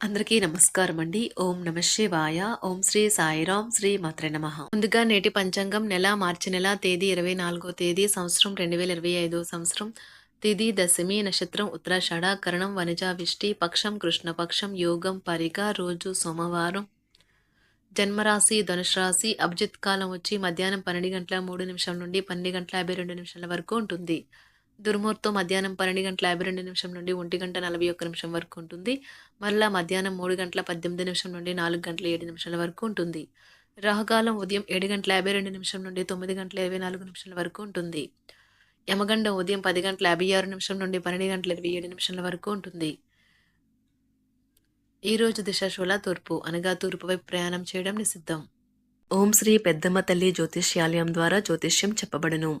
అందరికీ నమస్కారం అండి. ఓం నమ శివాయ. ఓం శ్రీ సాయిరాం శ్రీ మాత్రే నమ. ముందుగా నేటి పంచాంగం నెల మార్చి నెల తేదీ ఇరవై నాలుగో తేదీ సంవత్సరం రెండు వేల ఇరవై ఐదో సంవత్సరం. తిది దశమి నక్షత్రం ఉత్తరాషాఢ కరణం వనిజ విష్టి పక్షం కృష్ణపక్షం యోగం పరిగ రోజు సోమవారం. జన్మరాశి ధనుష్ రాశి అభిజిత్ కాలం వచ్చి మధ్యాహ్నం పన్నెండు గంటల మూడు నిమిషం నుండి పన్నెండు గంటల యాభై రెండు నిమిషాల వరకు ఉంటుంది. దుర్ముహూర్తం మధ్యాహ్నం పన్నెండు గంటల యాభై రెండు నిమిషం నుండి ఒంటి గంట నలభై ఒక్క నిమిషం వరకు ఉంటుంది. మరలా మధ్యాహ్నం మూడు గంటల పద్దెనిమిది నిమిషం నుండి నాలుగు గంటల ఏడు నిమిషాల వరకు ఉంటుంది. రాహుకాలం ఉదయం ఏడు గంటల యాభై రెండు నిమిషం నుండి తొమ్మిది గంటల ఇరవై నాలుగు నిమిషాల వరకు ఉంటుంది. యమగండం ఉదయం పది గంటల యాభై ఆరు నిమిషం నుండి పన్నెండు గంటల ఇరవై ఏడు నిమిషాల వరకు ఉంటుంది. ఈరోజు రోజు తూర్పు అనగా తూర్పు వైపు ప్రయాణం చేయడం నిషిద్ధం. ఓం శ్రీ పెద్దమ్మ తల్లి జ్యోతిష్యాలయం ద్వారా జ్యోతిష్యం చెప్పబడును.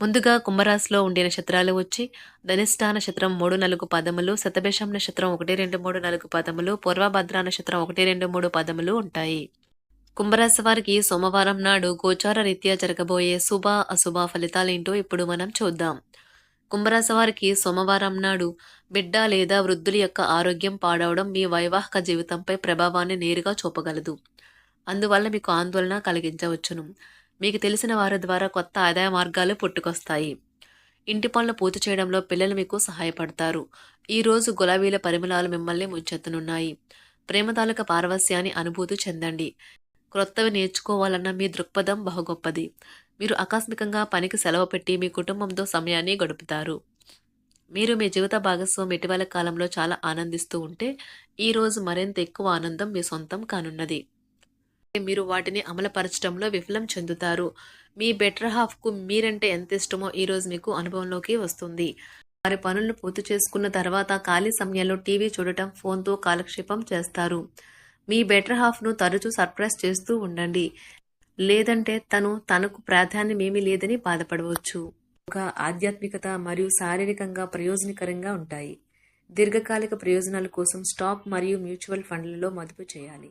ముందుగా కుంభరాశిలో ఉండే నక్షత్రాలు వచ్చి ధనిష్ఠా నక్షత్రం మూడు నాలుగు పదములు శతభేషం నక్షత్రం ఒకటి రెండు మూడు నాలుగు పదములు పూర్వభద్ర నక్షత్రం ఒకటి రెండు మూడు పదములు ఉంటాయి. కుంభరాశి వారికి సోమవారం నాడు గోచార రీత్యా జరగబోయే శుభ అశుభ ఫలితాలేంటో ఇప్పుడు మనం చూద్దాం. కుంభరాశి వారికి సోమవారం నాడు బిడ్డ లేదా వృద్ధుల యొక్క ఆరోగ్యం పాడవడం మీ వైవాహిక జీవితంపై ప్రభావాన్ని నేరుగా చూపగలదు. అందువల్ల మీకు ఆందోళన కలిగించవచ్చును. మీకు తెలిసిన వారి ద్వారా కొత్త ఆదాయ మార్గాలు పుట్టుకొస్తాయి. ఇంటి పనులు పూర్తి చేయడంలో పిల్లలు మీకు సహాయపడతారు. ఈరోజు గులాబీల పరిమళాలు మిమ్మల్ని ముంచెత్తనున్నాయి. ప్రేమ తాలూక పారవస్యాన్ని అనుభూతి చెందండి. క్రొత్తవి నేర్చుకోవాలన్న మీ దృక్పథం బహుగొప్పది. మీరు ఆకస్మికంగా పనికి సెలవు పెట్టి మీ కుటుంబంతో సమయాన్ని గడుపుతారు. మీరు మీ జీవిత భాగస్వామి ఇటీవల కాలంలో చాలా ఆనందిస్తూ ఉంటే ఈరోజు మరింత ఎక్కువ ఆనందం మీ సొంతం కానున్నది. మీరు వాటిని అమలుపరచడంలో విఫలం చెందుతారు. మీ బెటర్ హాఫ్కు మీరంటే ఎంత ఇష్టమో ఈరోజు మీకు అనుభవంలోకి వస్తుంది. వారి పనులను పూర్తి చేసుకున్న తర్వాత ఖాళీ సమయంలో టీవీ చూడటం ఫోన్తో కాలక్షేపం చేస్తారు. మీ బెటర్ హాఫ్ను తరచూ సర్ప్రైజ్ చేస్తూ ఉండండి. లేదంటే తను తనకు ప్రాధాన్యమేమీ లేదని బాధపడవచ్చు. ఒక ఆధ్యాత్మికత మరియు శారీరకంగా ప్రయోజనకరంగా ఉంటాయి. దీర్ఘకాలిక ప్రయోజనాల కోసం స్టాక్ మరియు మ్యూచువల్ ఫండ్లలో మదుపు చేయాలి.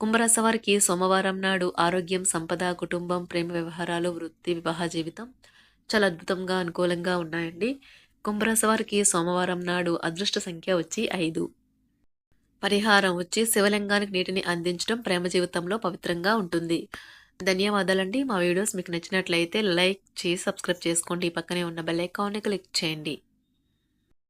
కుంభరాశి వారికి సోమవారం నాడు ఆరోగ్యం సంపద కుటుంబం ప్రేమ వ్యవహారాలు వృత్తి వివాహ జీవితం చాలా అద్భుతంగా అనుకూలంగా ఉన్నాయండి. కుంభరాశి వారికి సోమవారం నాడు అదృష్ట సంఖ్య వచ్చి ఐదు. పరిహారం వచ్చి శివలింగానికి నీటిని అందించడం ప్రేమ జీవితంలో పవిత్రంగా ఉంటుంది. ధన్యవాదాలండి. మా వీడియోస్ మీకు నచ్చినట్లయితే లైక్ చేసి సబ్స్క్రైబ్ చేసుకోండి. పక్కనే ఉన్న బెల్ ఐకాన్ని క్లిక్ చేయండి.